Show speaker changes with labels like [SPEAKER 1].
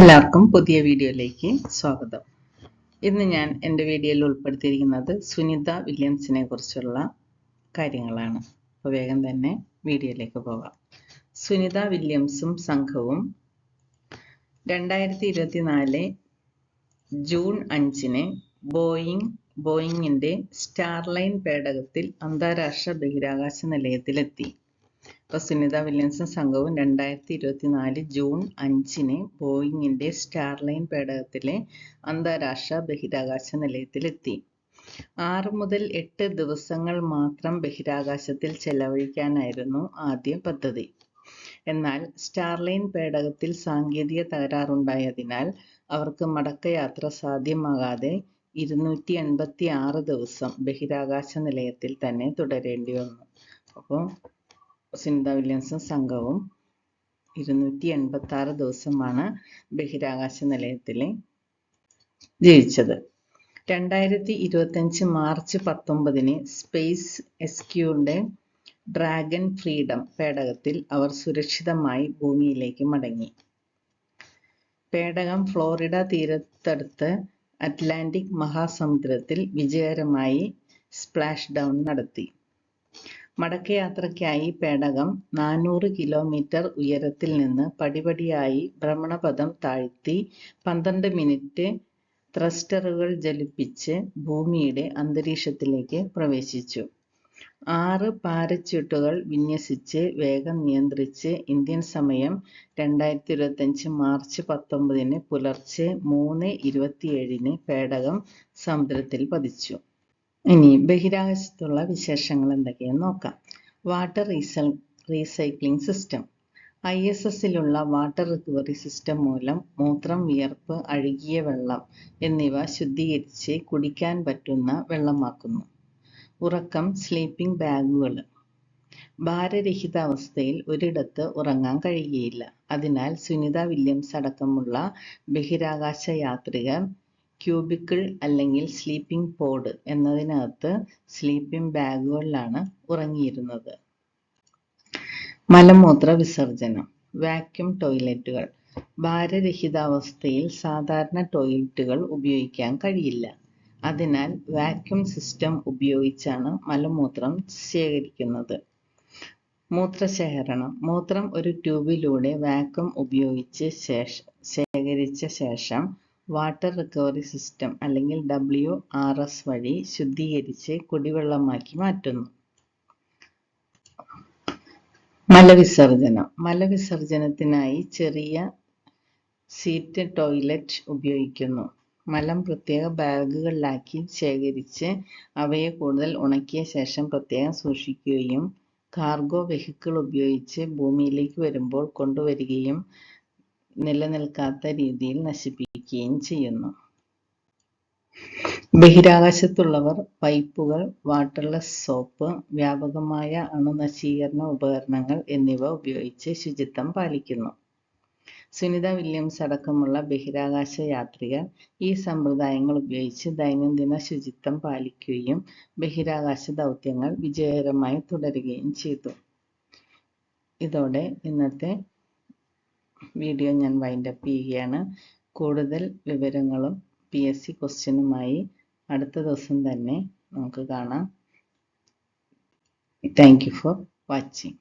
[SPEAKER 1] എല്ലാവർക്കും പുതിയ വീഡിയോയിലേക്ക് സ്വാഗതം. ഇന്ന് ഞാൻ എന്റെ വീഡിയോയിൽ ഉൾപ്പെടുത്തിയിരിക്കുന്നത് സുനിത വില്യംസിനെ കുറിച്ചുള്ള കാര്യങ്ങളാണ്. അപ്പോൾ വേഗം തന്നെ വീഡിയോയിലേക്ക് പോകാം. സുനിത വില്യംസും സംഘവും രണ്ടായിരത്തി ഇരുപത്തിനാല് ജൂൺ അഞ്ചിന് ബോയിങ് ബോയിങ്ങിന്റെ സ്റ്റാർലൈൻ പേടകത്തിൽ അന്താരാഷ്ട്ര ബഹിരാകാശ നിലയത്തിലെത്തി. അപ്പോൾ സുനിത വില്യംസും സംഘവും രണ്ടായിരത്തി ഇരുപത്തി നാല് ജൂൺ അഞ്ചിന് ബോയിങ്ങിന്റെ സ്റ്റാർലൈൻ പേടകത്തിലെ അന്താരാഷ്ട്ര ബഹിരാകാശ നിലയത്തിലെത്തി. ആറ് മുതൽ എട്ട് ദിവസങ്ങൾ മാത്രം ബഹിരാകാശത്തിൽ ചെലവഴിക്കാനായിരുന്നു ആദ്യ പദ്ധതി. എന്നാൽ സ്റ്റാർലൈൻ പേടകത്തിൽ സാങ്കേതിക തകരാറുണ്ടായതിനാൽ അവർക്ക് മടക്കയാത്ര സാധ്യമാകാതെ ഇരുന്നൂറ്റി എൺപത്തി ആറ് ദിവസം ബഹിരാകാശ നിലയത്തിൽ തന്നെ തുടരേണ്ടി വന്നു. അപ്പോൾ സുനിത വില്യംസും സംഘവും ഇരുന്നൂറ്റി എൺപത്തി ആറ് ദിവസമാണ് ബഹിരാകാശ നിലയത്തിൽ ജീവിച്ചത്. രണ്ടായിരത്തി ഇരുപത്തഞ്ച് മാർച്ച് പത്തൊമ്പതിന് സ്പേസ് എസ്ക്യൂടെ ഡ്രാഗൺ ഫ്രീഡം പേടകത്തിൽ അവർ സുരക്ഷിതമായി ഭൂമിയിലേക്ക് മടങ്ങി. പേടകം ഫ്ലോറിഡ തീരത്തടുത്ത് അറ്റ്ലാന്റിക് മഹാസമുദ്രത്തിൽ വിജയകരമായി സ്പ്ലാഷ് ഡൗൺ നടത്തി. മടക്കയാത്രയ്ക്കായി പേടകം നാനൂറ് കിലോമീറ്റർ ഉയരത്തിൽ നിന്ന് പടിപടിയായി ഭ്രമണപഥം താഴ്ത്തി പന്ത്രണ്ട് മിനിറ്റ് ത്രസ്റ്ററുകൾ ജ്വലിപ്പിച്ച് ഭൂമിയുടെ അന്തരീക്ഷത്തിലേക്ക് പ്രവേശിച്ചു. ആറ് പാരച്യൂട്ടുകൾ വിന്യസിച്ച് വേഗം നിയന്ത്രിച്ച് ഇന്ത്യൻ സമയം രണ്ടായിരത്തി ഇരുപത്തഞ്ച് മാർച്ച് പത്തൊമ്പതിന് പുലർച്ചെ മൂന്ന് ഇരുപത്തിയേഴിന് പേടകം സമുദ്രത്തിൽ പതിച്ചു. ഇനി ബഹിരാകാശത്തുള്ള വിശേഷങ്ങൾ എന്തൊക്കെയാണെന്ന് നോക്കാം. വാട്ടർ റീസൈ റീസൈക്ലിംഗ് സിസ്റ്റം ഐ എസ് എസിലുള്ള വാട്ടർ റിക്കവറി സിസ്റ്റം മൂലം മൂത്രം വിയർപ്പ് അഴുകിയ വെള്ളം എന്നിവ ശുദ്ധീകരിച്ച് കുടിക്കാൻ പറ്റുന്ന വെള്ളമാക്കുന്നു. ഉറക്കം സ്ലീപ്പിംഗ് ബാഗുകൾ ഭാരരഹിത അവസ്ഥയിൽ ഒരിടത്ത് ഉറങ്ങാൻ കഴിയുകയില്ല. അതിനാൽ സുനിത വില്യംസ് അടക്കമുള്ള ബഹിരാകാശ യാത്രികർ ക്യൂബിക്കിൾ അല്ലെങ്കിൽ സ്ലീപ്പിംഗ് പോഡ് എന്നതിനകത്ത് സ്ലീപ്പിംഗ് ബാഗുകളിലാണ് ഉറങ്ങിയിരുന്നത്. മലമൂത്ര വിസർജനം വാക്യൂം ടോയ്ലറ്റുകൾ ഭാരരഹിതാവസ്ഥയിൽ സാധാരണ ടോയ്ലറ്റുകൾ ഉപയോഗിക്കാൻ കഴിയില്ല. അതിനാൽ വാക്യൂം സിസ്റ്റം ഉപയോഗിച്ചാണ് മലമൂത്രം ശേഖരിക്കുന്നത്. മൂത്രശേഖരണം മൂത്രം ഒരു ട്യൂബിലൂടെ വാക്വം ഉപയോഗിച്ച് ശേഷം ശേഖരിച്ച ശേഷം വാട്ടർ റിക്കവറി സിസ്റ്റം അല്ലെങ്കിൽ ഡബ്ല്യു ആർ എസ് വഴി ശുദ്ധീകരിച്ച് കുടിവെള്ളമാക്കി മാറ്റുന്നു. മലവിസർജനം. മലവിസർജനത്തിനായി ചെറിയ സീറ്റ് ടോയ്ലറ്റ് ഉപയോഗിക്കുന്നു. മലം പ്രത്യേക ബാഗുകളിലാക്കി ശേഖരിച്ച് അവയെ കൂടുതൽ ഉണക്കിയ ശേഷം പ്രത്യേകം സൂക്ഷിക്കുകയും കാർഗോ വെഹിക്കിൾ ഉപയോഗിച്ച് ഭൂമിയിലേക്ക് വരുമ്പോൾ കൊണ്ടുവരികയും നിലനിൽക്കാത്ത രീതിയിൽ നശിപ്പിക്കുകയും ചെയ്യുന്നു. ബഹിരാകാശത്തുള്ളവർ പൈപ്പുകൾ വാട്ടർലെസ് സോപ്പ് വ്യാപകമായ അണുനശീകരണ ഉപകരണങ്ങൾ എന്നിവ ഉപയോഗിച്ച് ശുചിത്വം പാലിക്കുന്നു. സുനിത വില്യംസ് അടക്കമുള്ള ബഹിരാകാശ യാത്രികർ ഈ സമ്പ്രദായങ്ങൾ ഉപയോഗിച്ച് ദൈനംദിന ശുചിത്വം പാലിക്കുകയും ബഹിരാകാശ ദൗത്യങ്ങൾ വിജയകരമായി തുടരുകയും ചെയ്തു. ഇതോടെ ഇന്നത്തെ വീഡിയോ ഞാൻ വൈൻഡപ്പ് ചെയ്യുകയാണ്. കൂടുതൽ വിവരങ്ങളും പി എസ് സി ക്വസ്റ്റ്യനുമായി അടുത്ത ദിവസം തന്നെ നമുക്ക് കാണാം. Thank you for watching